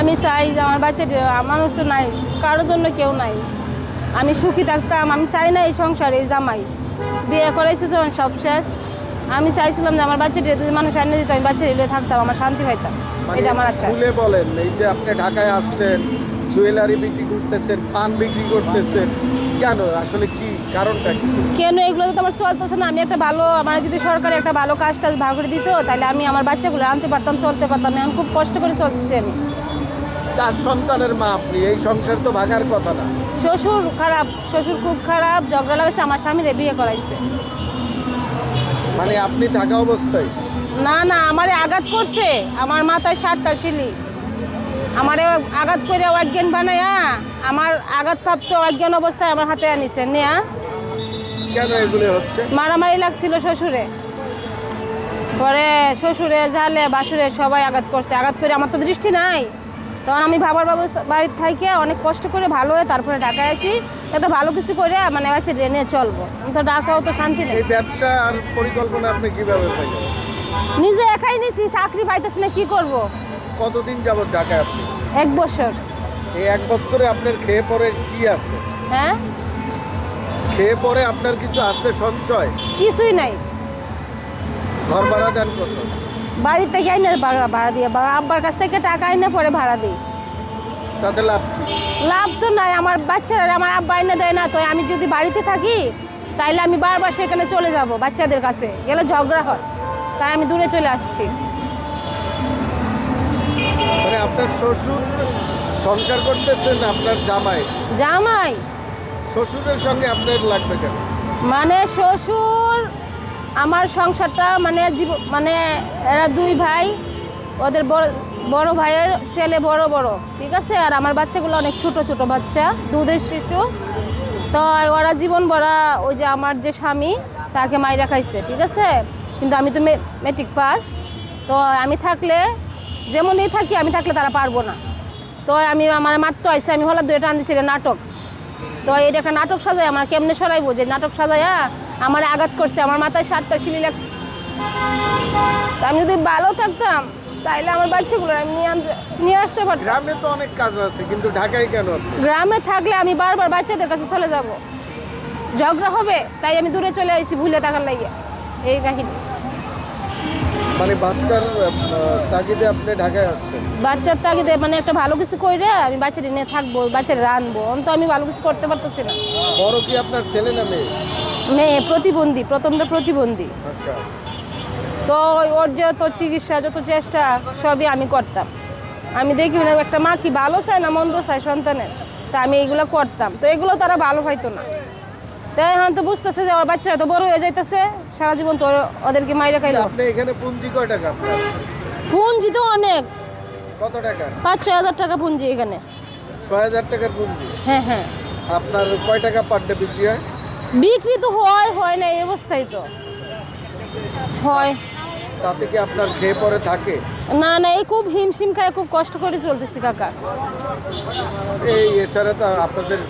আমি চাই যে আমার বাচ্চাটি মানুষ তো নাই কারোর জন্য কেউ নাই। আমি সুখী থাকতাম আমি চাই না এই সংসারে এই জামাই। বিয়ে করাইছে যখন সব শেষ আমি চাইছিলাম যে আমার বাচ্চাটি যদি মানুষ আনে দিত আমি বাচ্চা নিয়ে থাকতাম আমার শান্তি পাইতাম। মানে এটা আমার আশা। খুলে বলেন এই যে আপনি ঢাকায় আসলেন জুয়েলারি বিক্রি করতেছেন পান বিক্রি করতেছেন কেন? আসলে কি কারণটা কি? কেন এগুলো তো আমার চলতেছে না? আমি একটা ভালো আমার যদি সরকার একটা ভালো কাজ টাজ ভাগ করে দিত তাহলে আমি আমার বাচ্চাগুলো আনতে পারতাম চলতে পারতাম। এখন খুব কষ্ট করে চলতেছি আমি। চার সন্তানের মা আপনি এই সংসার তো ভাগার কথা না। শ্বশুর খারাপ শ্বশুর খুব খারাপ ঝগড়া লাগাইছে আমার স্বামীরে বিয়ে করাইছে। মানে আপনি থাকা অবস্থায়? না না আমারে আঘাত করছে। আমার মাথায় সাতটা ছিলি আমারে আঘাত করে অজ্ঞান বানায়া আমার আঘাতপ্রাপ্ত অজ্ঞান অবস্থায় আমার হাতে আনিছে। নেয়া। কেন এগুলো হচ্ছে? মারামারি লাগছিল শ্বশুরে। পরে শ্বশুরে জালে বাসুরে সবাই আঘাত করছে। আঘাত করে আমার তো দৃষ্টি নাই। তখন আমি বাবার বাবু বাড়ির থেকে অনেক কষ্ট করে ভালো হয়ে তারপরে ঢাকায় আছি একটা ভালো কিছু করে মানে আছে ট্রেনে চলবো। তো ঢাকাও তো শান্তি নেই। ব্যবসা আর পরিকল্পনা আপনি কীভাবে নিজে একাই নিছি চাকরি পাইতেছি না কি করব? কতদিন যাবত ঢাকায় আপনি? এক বছর। এই এক বছরে আপনার খেয়ে পরে কি আছে? হ্যাঁ? খেয়ে পরে আপনার কিছু আছে সঞ্চয়? কিছুই নাই। ঘর ভাড়া দেন কত? বাড়ি থেকে আইনে ভাড়া ভাড়া দিয়ে আব্বার কাছ থেকে টাকা এনে পরে ভাড়া দিই। তাতে লাভ লাভ তো নাই আমার বাচ্চারা আমার আব্বা এনে দেয় না তো আমি যদি বাড়িতে থাকি তাইলে আমি বারবার সেখানে চলে যাব বাচ্চাদের কাছে। গেলে ঝগড়া হয় তাই আমি দূরে চলে আসছি। মানে আপনার শ্বশুর সংসার করতেছেন আপনার জামাই? জামাই। শ্বশুরের সঙ্গে আপনার লাগবে কেন? মানে শ্বশুর আমার সংসারটা মানে মানে এরা দুই ভাই, ওদের বড় বড় ভাইয়ের ছেলে বড় বড়, ঠিক আছে? আর আমার বাচ্চাগুলো অনেক ছোট ছোট বাচ্চা, দুধের শিশু। তো ওরা জীবন ভরা ওই যে আমার যে স্বামী, তাকে মাইরা খাইছে, ঠিক আছে? কিন্তু আমি তো মেট্রিক পাস তো আমি থাকলে, যেমনই থাকি, আমি থাকলে তারা পারব না। তো আমি, আমার মারতে আইসে আমি হলাম দুইটা আনতেছি নাটক। তো এটা একটা নাটক সাজাই আমার কেমনে সরাইবো? যে নাটক সাজাইয়া আমার আঘাত করছে আমার মাথায় সাতটা শিলি লাগছে। আমি যদি ভালো থাকতাম তাইলে আমার বাচ্চাগুলো আমি নিয়ে আসতে পারতাম। গ্রামে তো অনেক কাজ আছে কিন্তু ঢাকায় কেন গ্রামে থাকলে আমি বারবার বাচ্চাদের কাছে চলে যাব। ঝগড়া হবে তাই আমি দূরে চলে আসছি ভুলে থাকার লাগে। এই কাহিনী। মানে বাচ্চার তাগিদে আপনি ঢাকায় আসছেন? বাচ্চার তাগিদে মানে একটা ভালো কিছু করে আমি বাচ্চাটা নিয়ে থাকব বাচ্চাটা রানবো। তো আমি ভালো কিছু করতে পারতেছি না। বড় কি আপনার ছেলে না মেয়ে? মেয়ে প্রতিবন্ধী প্রথমটা প্রতিবন্ধী। আচ্ছা। তো ওর যত চিকিৎসা যত চেষ্টা সবই আমি করতাম। আমি দেখি না একটা মা কি ভালো চায় না মন্দ চায় সন্তানের? তা আমি এইগুলো করতাম। তো এগুলো তারা ভালো হয়তো না। তাই এখন তো বুঝতেছে যে ওর বাচ্চারা তো বড় হয়ে যাইতেছে। সারা জীবন তো ওদেরকে মাইরে খাইলো। আপনি এখানে পুঁজি কয় টাকা আপনার? পুঞ্জি তো অনেক। কত টাকা? পাঁচ ছয় হাজার টাকা পুঞ্জি এখানে। ছয় হাজার টাকার পুঁজি? হ্যাঁ হ্যাঁ। আপনার কয় টাকা পার ডে বিক্রি হয়? বিক্রি তো হয় হয় না এই অবস্থায় তো। হয়। তাতে কি আপনার খেয়ে পরে থাকে? না না এই খুব হিমশিম খায় খুব কষ্ট করে চলতেছি কাকা। এই এছাড়া তো আপনাদের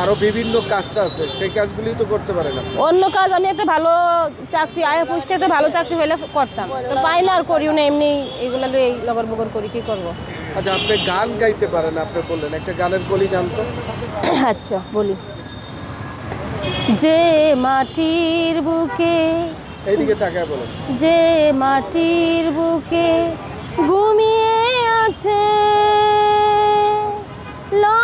আরও বিভিন্ন কাজ আছে সেই কাজগুলি তো করতে পারে না অন্য কাজ আমি একটা ভালো চাকরি আয় পুষ্টে একটা ভালো চাকরি হলে করতাম। তো পাই না আর করিও না এমনি এগুলো এই লগর বগর করি কি করব? আচ্ছা আপনি গান গাইতে পারেন আপনি বললেন একটা গানের কলি গান তো? আচ্ছা বলি। যে মাটির বুকে এইদিকে তাকায় বলেন যে মাটির বুকে ঘুমিয়ে আছে লক্ষ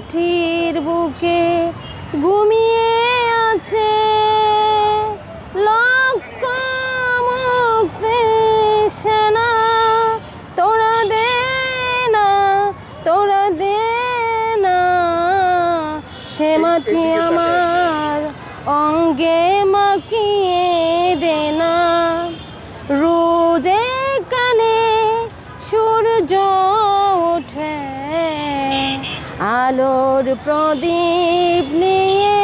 মাটির বুকে ঘুমিয়ে আছে। লক্ষ সেনা তোরা দে না তোরা দে না। সে মাটি আমার অঙ্গে মাখিয়ে দে না। আলোর প্রদীপ নিয়ে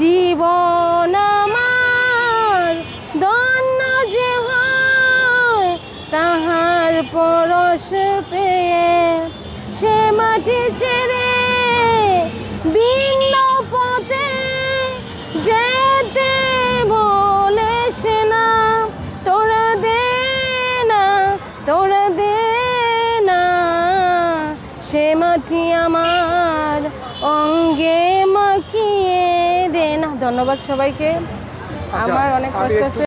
জীবন আমার দন্য যে হয়, তাহার পরশ পেয়ে সে মাটি ছেড়ে ভিন্ন পথে যে সে মাটি আমার অঙ্গে মাখিয়ে দে না। ধন্যবাদ সবাইকে। আমার অনেক কষ্ট হচ্ছে